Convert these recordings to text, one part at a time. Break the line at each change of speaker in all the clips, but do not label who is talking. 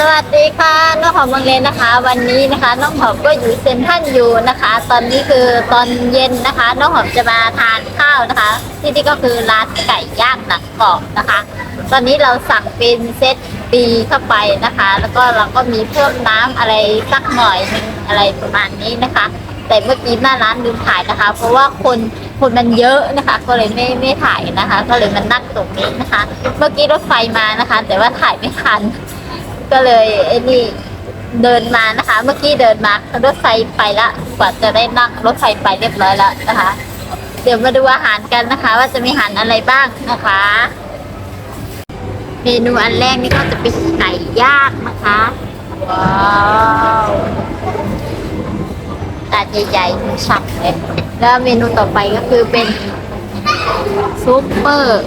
สวัสดีค่ะน้องหอมบางเลนนะคะ วันนี้นะคะน้องหอมก็อยู่เซ็นทรัลอยู่นะคะ ตอนนี้คือตอนเย็นนะคะน้องหอมจะมาทานข้าวนะคะ ที่นี่ก็คือร้านไก่ย่างหนังกรอบนะคะ ตอนนี้เราสั่งเป็นเซตปีเข้าไปนะคะ แล้วก็เราก็มีเพิ่มน้ำอะไรสักหน่อยนึงอะไรประมาณนี้นะคะ แต่เมื่อกี้หน้าร้านลืมถ่ายนะคะ เพราะว่าคนคนมันเยอะนะคะ ก็เลยไม่ไม่ถ่ายนะคะ ก็เลยมันนั่งตรงนี้นะคะ เมื่อกี้รถไฟมานะคะ แต่ว่าถ่ายไม่ทัน ก็เลยไอ้นี่เดินมานะคะ เมื่อกี้เดินมารถไฟไปละกว่าจะได้นั่งรถไฟไปเรียบร้อยแล้วนะคะ เดี๋ยวมาดูอาหารกันนะคะ ว่าจะมีอาหารอะไรบ้างนะคะ เมนูอันแรกนี่ก็จะเป็นไก่ย่างนะคะว้าวตาใหญ่ๆฉ่ำเลยแล้วเมนูต่อไปก็คือเป็นซุปเปอร์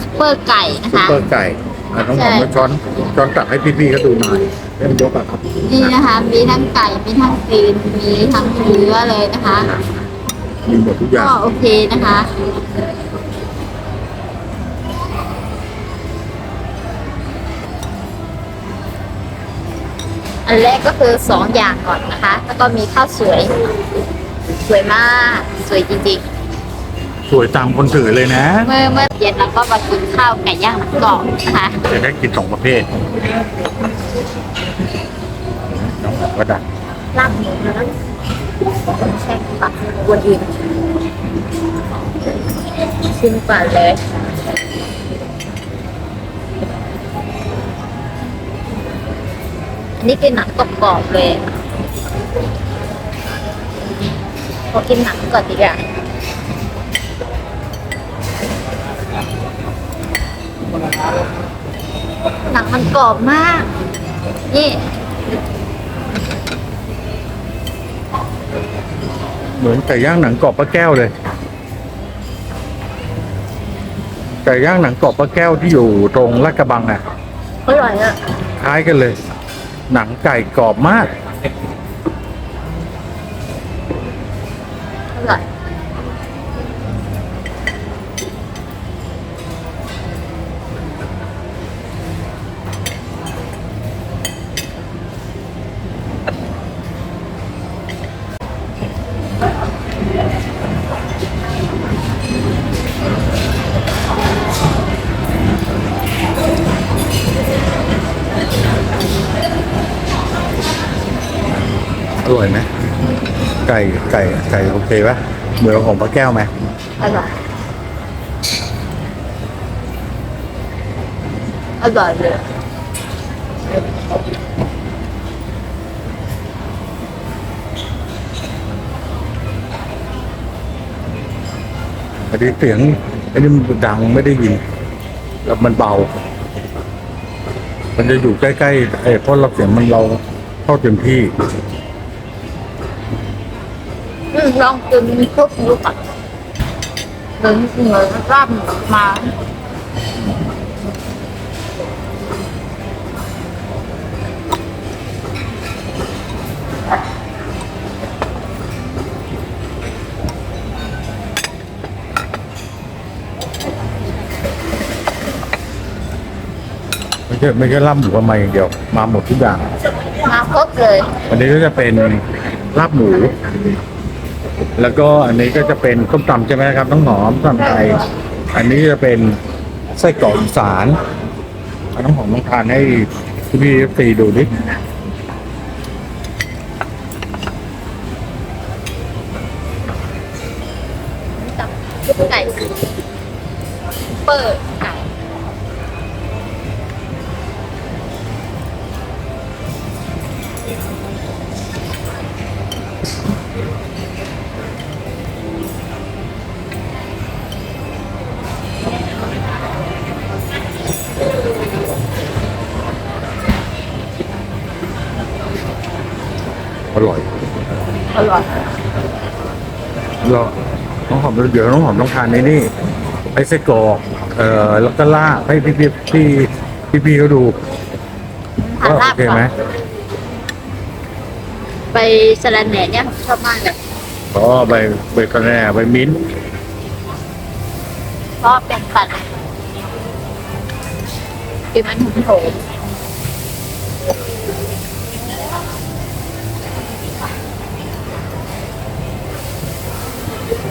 ซุปเปอร์ไก่นะคะ
เปิดไก่ อะน้องหอม
ใช่
มาช้อนช้อนตักให้พี่ๆเขาดูหน่อยเริ่มยกอะครับ
นี่นะคะ มีทั้งไก่ มีทั้งตีนมีทั้งเนื้อเลยนะคะ
มีหมดทุกอย่าง
ก็โอเคนะคะ อันแรกก็คือสองอย่างก่อนนะคะ แล้วก็มีข้าวสวย สวยมาก สวยจริง
สวยตามคนถือเลยนะ
ๆเมื่อเมื่อเย็นเราก็มากินข้าวไก่ย่างหนังกรอบนะคะ
จะได้กินสองประเภทน้องหอมก็ดัก
ลาบหมูนะแช่ปักวนอื่นชิมก่อนเลยอันนี้คือหนังกรอบๆเลย พอกินหนังก่อนดีกว่า หนังมันกรอบมาก นี่
เหมือนไก่ย่างหนังกรอบป้าแก้วเลย ไก่ย่างหนังกรอบป้าแก้วที่อยู่ตรงลาดกระบังอะ
อร่อยอะ
คล้ายกันเลย หนังไก่กรอบมาก
อร่อย
ไหมไก่ไก่ไก่โอเคปะเหมือนของป้าแก้วไหม
อร่อยอร่อยเลย
อันนี้เสียงอันนี้มันดังไม่ได้ยินแล้วมันเบา มันจะอยู่ใกล้ๆเอ้เพราะเราเสียงมันเราเข้าเต็มที่
อืม ลองกินซุปดูก่อนเหมือนเหมือนราบมา
ไม่ใช่ไม่ใช่ลาบหมูมาอย่างเดียว มาหมดทุกอย่าง
มาครบเลย
อันนี้ก็จะเป็นลาบหมู แล้วก็อันนี้ก็จะเป็นส้มตำใช่ไหมครับน้องหอมส้มไทยอันนี้จะเป็นไส้กรอกอีสานน้องหอมลองทานให้พี่พี่ตีดูดิ
ร่
อย
อร่อย
เราน้องหอมเดี๋ยวน้องหอมต้องทานในนี่ไอ้ไส้กรอกเอ่อแล้วก็ลาบให้พี่พี่พี่พี่พี่เขาดู
ทาน
ว่า
ลา
โอบเค
ก่อ
ไหม
นไปสลันแหน่เนี่ยผมชอบมากเลย
อ๋อใบใบกระแหน่ใบมิ้นท์
เพราะเป็นสัตว์คือมันหอมโหม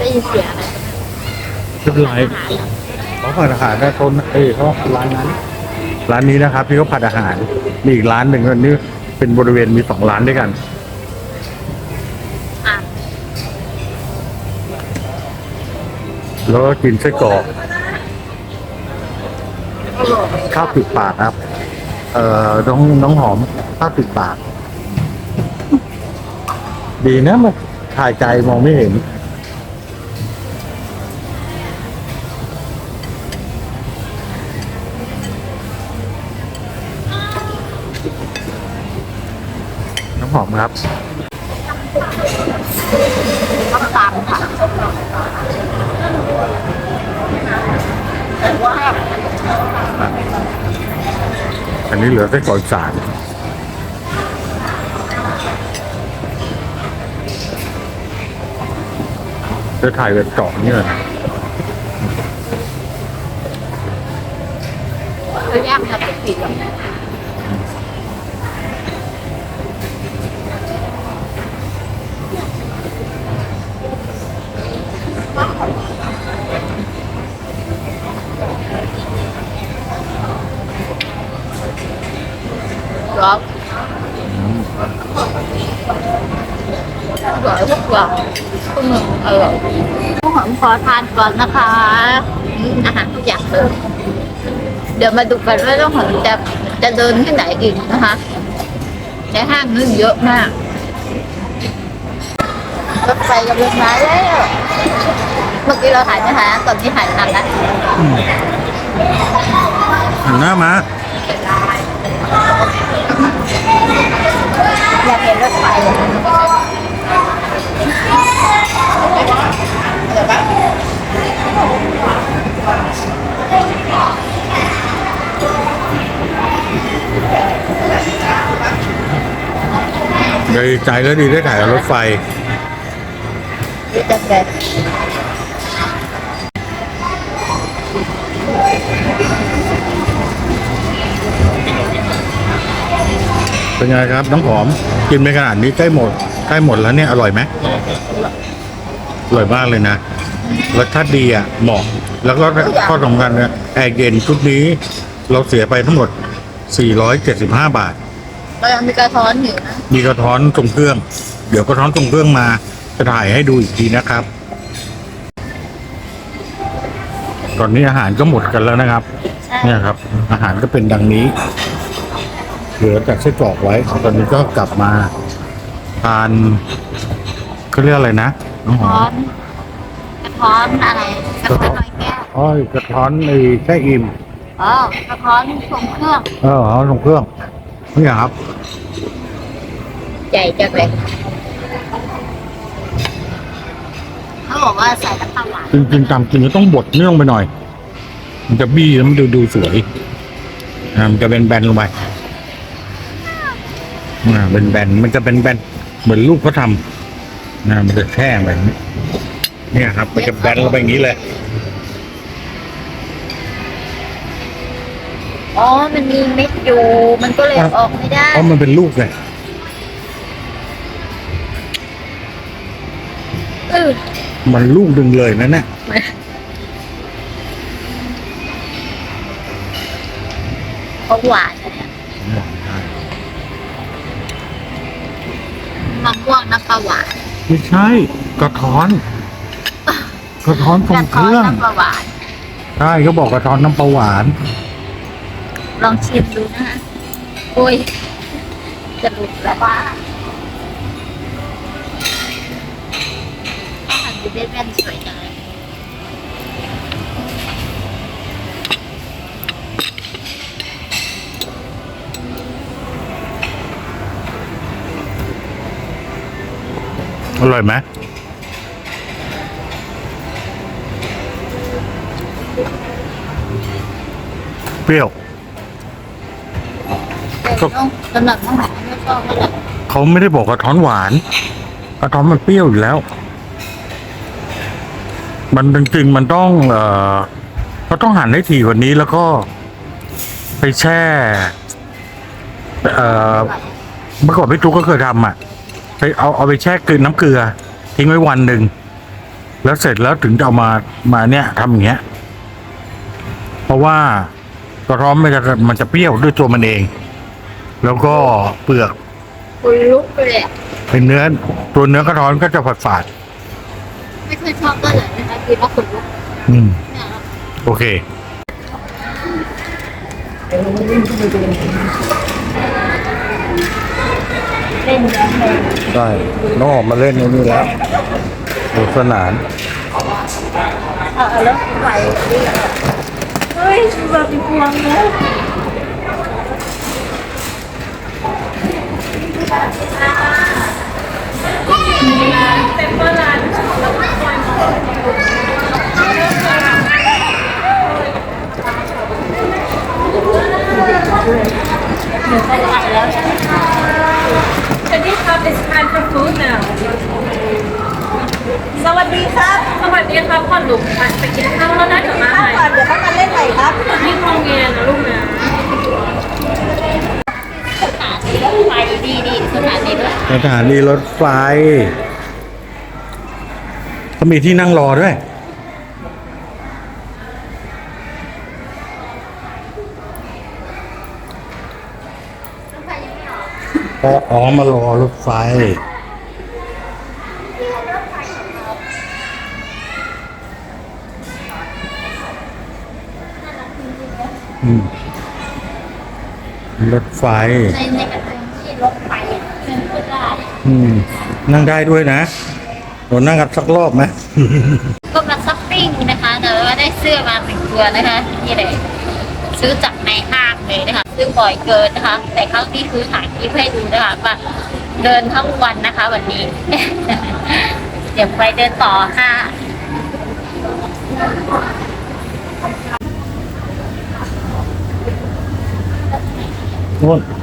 ยินเสียงอะไร
ไม่เป็นไรเขาผัดอาหารนะคนเอ้ยเขาร้านนั้น ร้านนี้นะครับที่เขาผัดอาหาร มีอีกร้านหนึ่งอันนี้เป็นบริเวณมีสองร้านด้วยกัน
อะ
แล้วก็กินไส้กรอกข้าวปิดปากครับ เอ่อน้องน้องหอมข้าวปิดปาก ดีนะมันถ่ายไกลมองไม่เห็น หอมครับ
ต้มตำค่ะ
อันนี้เหลือไส้กรอกอีสานจะถ่ายแบบเจาะเนี่ยนะ
เขาย่างมาเป็นปีแล้ว ร้อน อร่อยทุกอย่างทุกมืออร่อยข้าวหอมขอทานก่อนนะคะอาหารทุกอย่างเลยเดี๋ยวมาดูกันว่าต้องหอมจะจะเดินที่ไหนอีกนะคะในห้างนึงเยอะมากรถไฟกำลังมาแล้ว เมื่อกี้เราถ่ายไม่ถ่ายตอนนี้ถ่ายทันแล้ว
หันหน้ามา
อยากเห็นรถไฟ อะ
ดีใจแล้วดีได้ถ่ายกับรถไฟ
ดีจังเลย
เป็นไงครับน้องหอม กินไปขนาดนี้ใกล้หมดใกล้หมดแล้วเนี่ย อร่อยไหม อร่อยมากเลยนะรสชาติดีอะเหมาะ แล้วก็ข้อสำคัญเนี่ยแอร์เย็นชุดนี้ เราเสียไปทั้งหมด 475 บาท
เรายังมีกระท้อนอยู่นะ
มีกระท้อนทรงเครื่อง เดี๋ยวกระท้อนทรงเครื่องมา จะถ่ายให้ดูอีกทีนะครับ ตอนนี้อาหารก็หมดกันแล้วนะครับ
ใช่
เนี่ยครับ อาหารก็เป็นดังนี้ เหลือแต่ไส้กรอกไว้ ตอนนี้ก็กลับมาทานเขาเรียกอะไรนะ น้องห
กระ
อ
ท้อ
ม
นกระท้อนอะไรกระท้อนลอยแก้ว
อ้อยกระท้อนในแช่อิ่ม
อ๋อกระท้อนทรงเครื่อง
เออเขาทรงเครื่องนี่ครับ
ใหญ่จังเลยเขาบอกว่าใส่น้ำปลาหวาน
จริงๆตามจริงก็ต้องบดเนื่องไปหน่อย มันจะบี้แล้วมันดูดูสวยอ่ามันจะเป็นแบนลงไปอ่าเป็นแบนมันจะเป็นแบนเหมือนลูกเขาทำ นะมันจะแช่แบบนี้ เนี่ยครับมันจะแบนลงไปอย่างนี้เลย
อ๋อ มันมีเม็ดอยู่ มันก็เลยออกไม่ได้
เพราะมันเป็นลูกไง
เออ
มันลูกดึงเลยนะเนี่ย
เขาหวานนะเนี่ยมะม่วงน้ำปลาหวาน
ไม่ใช่กระท้อน กระท้อนทรงเครื่อง
น้ำปลาหวาน
ใช่เขาบอกกระท้อนน้ำปลาหวาน
ลองชิมดูนะคะโอ้ยจะหลุดแล้วว่าอาหารดูได้แม่นสวยจัง
อร่อยไหมเปรี้ยว
แต่ต้องสำหรับน้องหมาไม่ชอบก็เลย
เขาไม่ได้บอกกระท้อนหวานกระท้อนมันเปรี้ยวอยู่แล้ว มันจริงๆมันต้อง เอ่อเราต้องหั่นให้ถี่กว่านี้แล้วก็ ไปแช่ เอ่อเมื่อก่อนพี่ตุ๊กก็เคยทำอะ ไปเอาเอาไปแช่เกลือน้ำเกลือ ทิ้งไว้วันหนึ่งแล้วเสร็จแล้วถึงจะเอามามาเนี่ยทำอย่างเงี้ย เพราะว่ากระท้อนมันจะมันจะเปรี้ยวด้วยตัวมันเอง แล้วก็เปลือก
คุณลุกเลยอะ
เป็นเนื้อตัวเนื้อกระท้อนก็จะฝาดฝาด
ไม่เคยชอบก็เลยนะคะกินแล้วคุณลุก
ๆอืม
เนี่ย
โอเค
เล่นแล้วเลย
ได้น้องออกมาเล่นในนี่แล้วสนุกสนาน
เออแล้วไหวเฮ้ยแบบมีพวงเลย
Shadi Cup is time for food now.
สวัสดีครับ
สวัสดีครับพ่อลูกไปกินข้าวแล้วนะเดี๋ยวมาใหม่
ก่อนเดี๋ยวเขามาเล่นใหม่ครับ
ที่โรงเรียนนะลูกนะ
สถานีรถไฟดีดีสถานีรถ
สถานีรถไฟเขามีที่นั่งรอด้วยพออ๋อมารอรถไฟ รถไฟ
ในในกระทงที่รถไฟขึ้นก็ได้
อืม นั่งได้ด้วยนะเรานั่งกันสักรอบไหม
ก็มาช้อปปิ้งนะคะ แต่ว่าได้เสื้อมาหนึ่งตัวนะคะนี่เลยซื้อจากในห้างเลยนะคะซื้อบ่อยเกินนะคะ แต่ครั้งนี้คือถ่ายคลิปให้ดูนะคะว่าเดินทั้งวันนะคะ วันนี้ เดี๋ยวไปเดินต่อค่ะ
นู่